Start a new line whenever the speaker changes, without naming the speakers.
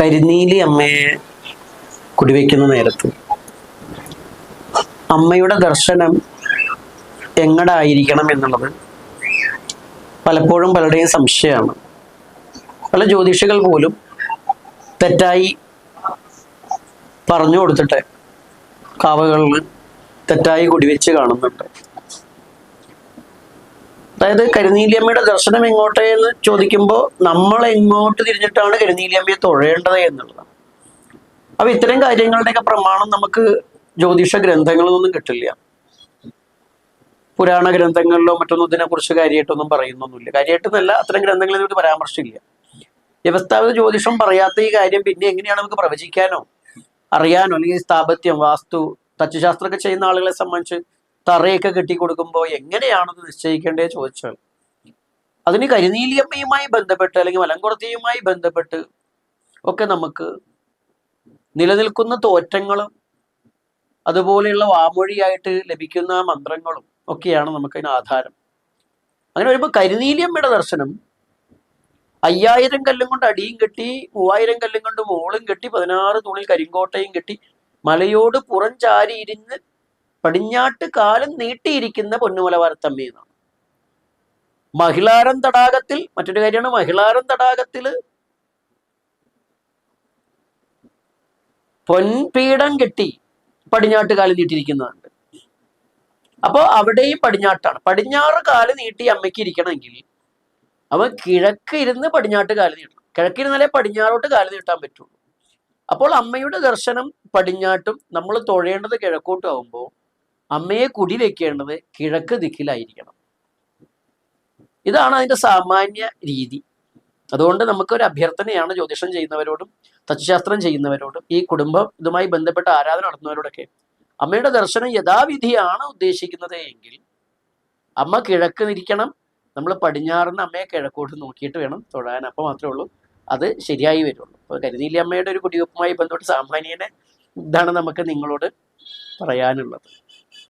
കരിനീലി അമ്മയെ കുടിവെക്കുന്ന നേരത്ത്. അമ്മയുടെ ദർശനം എങ്ങടായിരിക്കണം എന്നുള്ളത് പലപ്പോഴും പലരുടെയും സംശയമാണ്. പല ജ്യോതിഷികൾ പോലും തെറ്റായി പറഞ്ഞു കൊടുത്തിട്ട് കാവകളിൽ തെറ്റായി കുടിവെച്ച് കാണുന്നുണ്ട്. അതായത് കരുനീലിയമ്മയുടെ ദർശനം എങ്ങോട്ടേ എന്ന് ചോദിക്കുമ്പോൾ നമ്മൾ എങ്ങോട്ട് തിരിഞ്ഞിട്ടാണ് കരുനീലിയമ്മയെ തൊഴേണ്ടത് എന്നുള്ളതാണ് അപ്പൊ ഇത്തരം കാര്യങ്ങളുടെയൊക്കെ പ്രമാണം നമുക്ക് ജ്യോതിഷ ഗ്രന്ഥങ്ങളിൽ നിന്നും കിട്ടില്ല. പുരാണ ഗ്രന്ഥങ്ങളിലോ മറ്റൊന്നും ഇതിനെക്കുറിച്ച് കാര്യമായിട്ടൊന്നും പറയുന്നൊന്നുമില്ല. കാര്യമായിട്ടൊന്നല്ല അത്തരം ഗ്രന്ഥങ്ങളിൽ നമുക്ക് പരാമർശമില്ല വ്യവസ്ഥാപിത ജ്യോതിഷം പറയാത്ത ഈ കാര്യം പിന്നെ എങ്ങനെയാണ് നമുക്ക് പ്രവചിക്കാനോ? അറിയാനോ? അല്ലെങ്കിൽ സ്ഥാപത്യം വാസ്തു തച്ചുശാസ്ത്രമൊക്കെ ചെയ്യുന്ന ആളുകളെ സംബന്ധിച്ച് തറയൊക്കെ കെട്ടിക്കൊടുക്കുമ്പോൾ എങ്ങനെയാണെന്ന് നിശ്ചയിക്കേണ്ടേ ചോദിച്ചാൽ അതിന് കരിനീലിയമ്മയുമായി ബന്ധപ്പെട്ട് അല്ലെങ്കിൽ മലങ്കുറത്തിയുമായി ബന്ധപ്പെട്ട് ഒക്കെ നമുക്ക് നിലനിൽക്കുന്ന തോറ്റങ്ങളും അതുപോലെയുള്ള വാമൊഴിയായിട്ട് ലഭിക്കുന്ന മന്ത്രങ്ങളും ഒക്കെയാണ് നമുക്കതിന് ആധാരം. അങ്ങനെ വരുമ്പോൾ കരിനീലിയമ്മയുടെ ദർശനം അയ്യായിരം കല്ലും കൊണ്ട് അടിയും കെട്ടി മൂവായിരം കല്ലും കൊണ്ട് മോളും കെട്ടി പതിനാറ് തുണിൽ കരിങ്കോട്ടയും കെട്ടി മലയോട് പുറം ചാരി ഇരുന്ന് പടിഞ്ഞാട്ട് കാലം നീട്ടിയിരിക്കുന്ന പൊന്നുമലവാരത്തമ്മ എന്നാണ് മഹിളാരം തടാകത്തിൽ മറ്റൊരു കാര്യമാണ് മഹിളാരം തടാകത്തിൽ പൊൻപീഠം കെട്ടി പടിഞ്ഞാട്ട് കാലം നീട്ടിയിരിക്കുന്നതുണ്ട് അപ്പോൾ അവിടെയും പടിഞ്ഞാട്ടാണ്. പടിഞ്ഞാറ് കാൽ നീട്ടി അമ്മയ്ക്ക് ഇരിക്കണമെങ്കിൽ അവൻ കിഴക്ക് ഇരുന്ന് പടിഞ്ഞാട്ട് കാൽ നീട്ടണം കിഴക്കിരുന്നാലേ പടിഞ്ഞാറോട്ട് കാൽ നീട്ടാൻ പറ്റുള്ളൂ. അപ്പോൾ അമ്മയുടെ ദർശനം പടിഞ്ഞാട്ടും നമ്മൾ തൊഴേണ്ടത് കിഴക്കോട്ടും ആകുമ്പോൾ അമ്മയെ കുടി വെക്കേണ്ടത് കിഴക്ക് ദിക്കിലായിരിക്കണം. ഇതാണ് അതിന്റെ സാമാന്യ രീതി. അതുകൊണ്ട് നമുക്കൊരു അഭ്യർത്ഥനയാണ് ജ്യോതിഷം ചെയ്യുന്നവരോടും തച്ചുശാസ്ത്രം ചെയ്യുന്നവരോടും ഈ കുടുംബം ഇതുമായി ബന്ധപ്പെട്ട ആരാധന നടത്തുന്നവരോടൊക്കെ അമ്മയുടെ ദർശനം യഥാവിധിയാണ് ഉദ്ദേശിക്കുന്നത് എങ്കിൽ അമ്മ കിഴക്ക് നിരിക്കണം. നമ്മൾ പടിഞ്ഞാറിന് അമ്മയെ കിഴക്കോട്ട് നോക്കിയിട്ട് വേണം തൊഴാൻ. അപ്പോൾ മാത്രമേ ഉള്ളൂ. അത് ശരിയായി വരുള്ളൂ. അപ്പോൾ കരുനീലി അമ്മയുടെ ഒരു കുടിവെപ്പുമായി ബന്ധപ്പെട്ട് സാമാന്യനെ ഇതാണ് നമുക്ക് നിങ്ങളോട് പറയാനുള്ളത്.